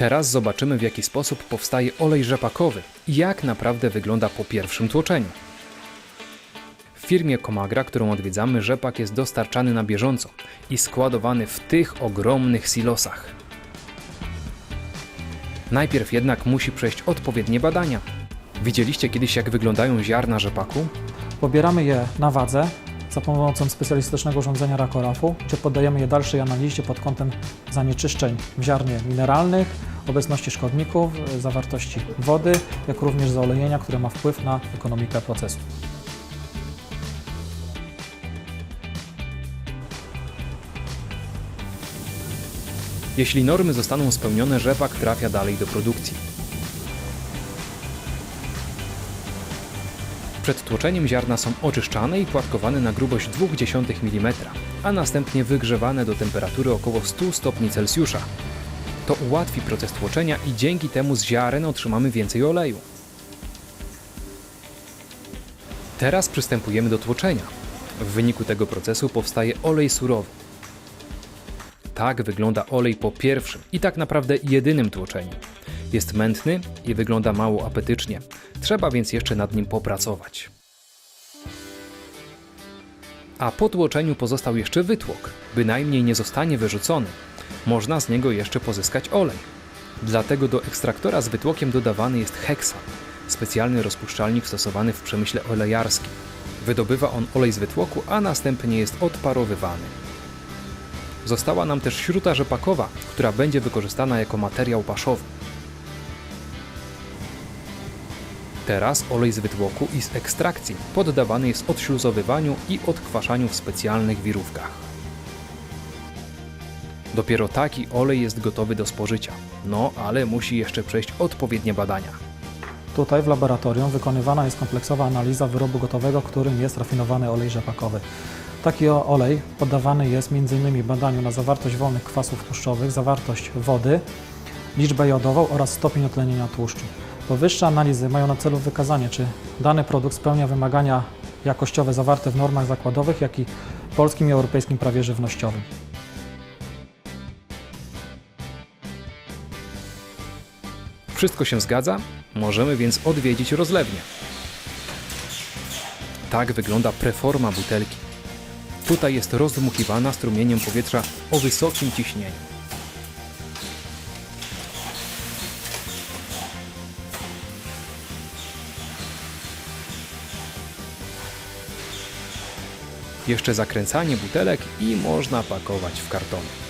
Teraz zobaczymy w jaki sposób powstaje olej rzepakowy i jak naprawdę wygląda po pierwszym tłoczeniu. W firmie Comagra, którą odwiedzamy, rzepak jest dostarczany na bieżąco i składowany w tych ogromnych silosach. Najpierw jednak musi przejść odpowiednie badania. Widzieliście kiedyś jak wyglądają ziarna rzepaku? Pobieramy je na wadze za pomocą specjalistycznego urządzenia rakorafu, gdzie poddajemy je dalszej analizie pod kątem zanieczyszczeń w ziarnie mineralnych, obecności szkodników, zawartości wody, jak również zaolejenia, które ma wpływ na ekonomikę procesu. Jeśli normy zostaną spełnione, rzepak trafia dalej do produkcji. Przed tłoczeniem ziarna są oczyszczane i płatkowane na grubość 0,2 mm, a następnie wygrzewane do temperatury około 100 stopni Celsjusza. To ułatwi proces tłoczenia i dzięki temu z ziaren otrzymamy więcej oleju. Teraz przystępujemy do tłoczenia. W wyniku tego procesu powstaje olej surowy. Tak wygląda olej po pierwszym i tak naprawdę jedynym tłoczeniu. Jest mętny i wygląda mało apetycznie. Trzeba więc jeszcze nad nim popracować. A po tłoczeniu pozostał jeszcze wytłok, bynajmniej nie zostanie wyrzucony. Można z niego jeszcze pozyskać olej. Dlatego do ekstraktora z wytłokiem dodawany jest heksan, specjalny rozpuszczalnik stosowany w przemyśle olejarskim. Wydobywa on olej z wytłoku, a następnie jest odparowywany. Została nam też śruta rzepakowa, która będzie wykorzystana jako materiał paszowy. Teraz olej z wytłoku i z ekstrakcji poddawany jest odśluzowywaniu i odkwaszaniu w specjalnych wirówkach. Dopiero taki olej jest gotowy do spożycia. No, ale musi jeszcze przejść odpowiednie badania. Tutaj w laboratorium wykonywana jest kompleksowa analiza wyrobu gotowego, którym jest rafinowany olej rzepakowy. Taki olej poddawany jest m.in. badaniu na zawartość wolnych kwasów tłuszczowych, zawartość wody, liczbę jodową oraz stopień utlenienia tłuszczu. Powyższe analizy mają na celu wykazanie, czy dany produkt spełnia wymagania jakościowe zawarte w normach zakładowych, jak i polskim i europejskim prawie żywnościowym. Wszystko się zgadza? Możemy więc odwiedzić rozlewnię. Tak wygląda preforma butelki. Tutaj jest rozdmuchiwana strumieniem powietrza o wysokim ciśnieniu. Jeszcze zakręcanie butelek i można pakować w kartony.